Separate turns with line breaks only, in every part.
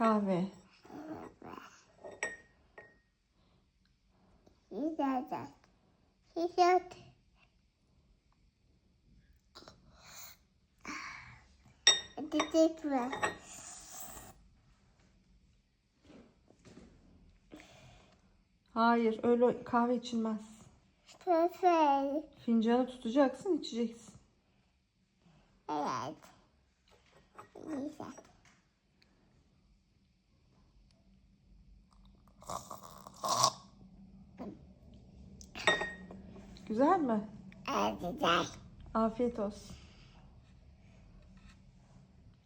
Kahve.
Güzel. Güzel. Teşekkürler.
Hayır öyle kahve içilmez.
Perfect.
Fincanı tutacaksın içeceksin.
Evet. Güzel.
Güzel mi?
Evet, güzel.
Afiyet olsun.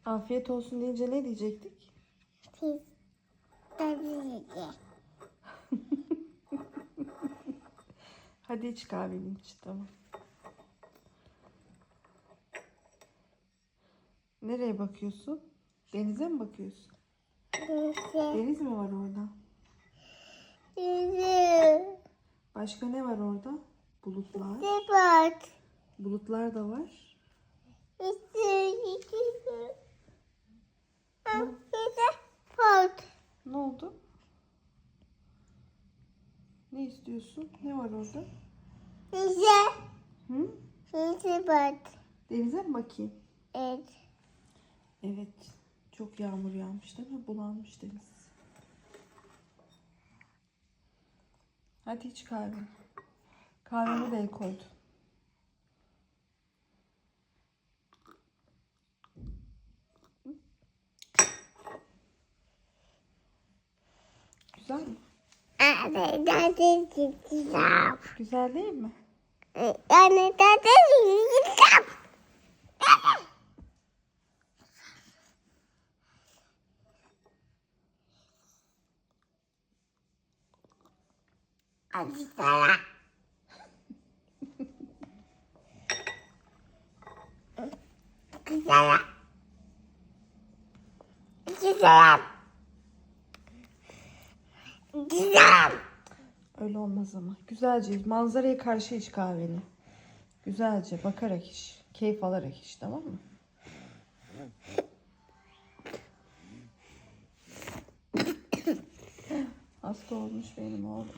Afiyet olsun deyince ne diyecektik?
Siz.
Hadi iç kahveni iç tamam. Nereye bakıyorsun? Denize mi bakıyorsun?
Güzel.
Deniz mi var orada?
Güzel.
Başka ne var orada? Bulutlar.
Sepet.
Bulutlar da var.
Güzel. Güzel. Güzel. Pot.
Ne oldu? Ne istiyorsun? Ne var orada?
Güzel.
Hı?
Sepet.
Denize mi bakayım?
Evet.
Evet. Çok yağmur yağmış değil mi? Bulanmış deniz. Hadi iç. Kahvemi de el koydu. Güzel mi?
Güzel.
Değil mi?
Tadı güzel. Hadi sana. Güzel. Güzel. Güzel.
Öyle olmaz ama. Güzelce manzaraya karşı iç kahveni. Güzelce bakarak iç. Keyif alarak iç tamam mı? Hasta olmuş benim oğlum.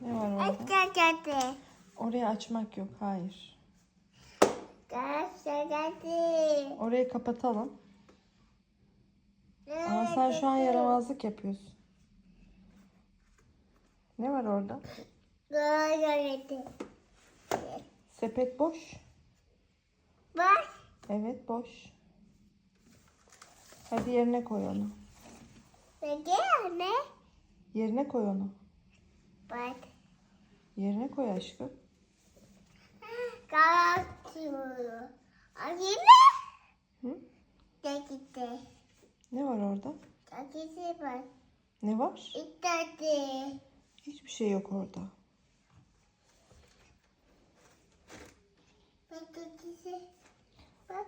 Ne var orada? Orayı açmak yok. Hayır. Orayı kapatalım. Ama sen şu an yaramazlık yapıyorsun. Ne var orada? Sepet boş.
Bak,
Evet boş. Hadi yerine koy onu.
anne.
Yerine koy onu.
Bak,
Yerine koy aşkım.
Kalkıyor. Anne
Hı? Ne var orada?
Takisi var.
Ne var?
İttadi.
Hiçbir şey yok orada.
Bak takisi. Bak.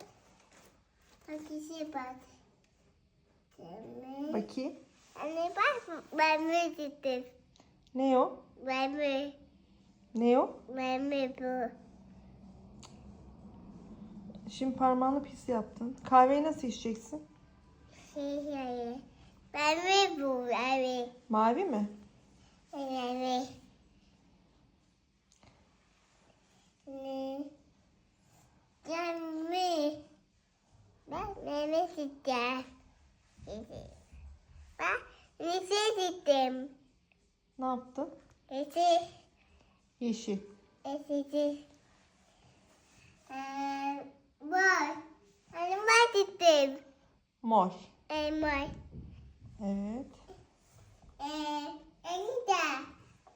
Takisi bak.
Bakayım.
Anne bak ben mi gittim?
Ne o?
Ben mi?
Ne o?
Ben mi bu?
Şimdi parmağını pis yaptın. Kahveyi nasıl içeceksin?
Mi bu? Mi?
Mavi mi?
Mi? Ne? Mi? Ben mi gideceğim? Ben nesi gittim?
Ne yaptın?
Nesi?
Yeşil.
Nesi? Eee, var. Hani ben gittim.
Mor.
Elma.
Evet.
Eee, enişte.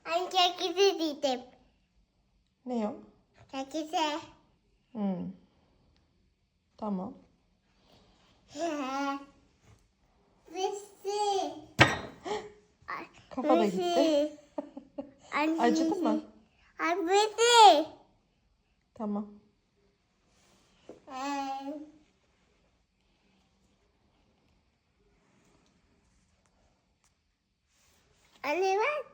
Hani çekici gittim.
Ne o?
Çekici.
Hmm. Tamam.
Bitti.
Kafa da gitti. Acıdı mı?
Bitti.
Tamam.
Anne bak.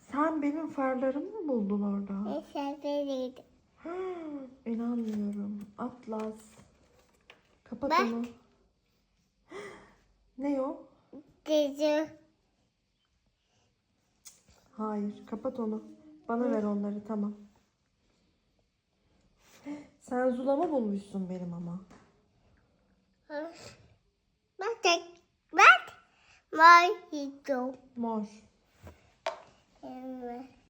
Sen benim farlarımı mı buldun orada?
Şarkıydı.
İnanmıyorum. Atlas. Kapat
Bak.
onu. Ne o?
Gece.
Hayır. Kapat onu. Bana ver onları. Tamam. Sen zulama bulmuşsun benim ama.
Bak tek. Bak. Mojito.
Mor.
Evet.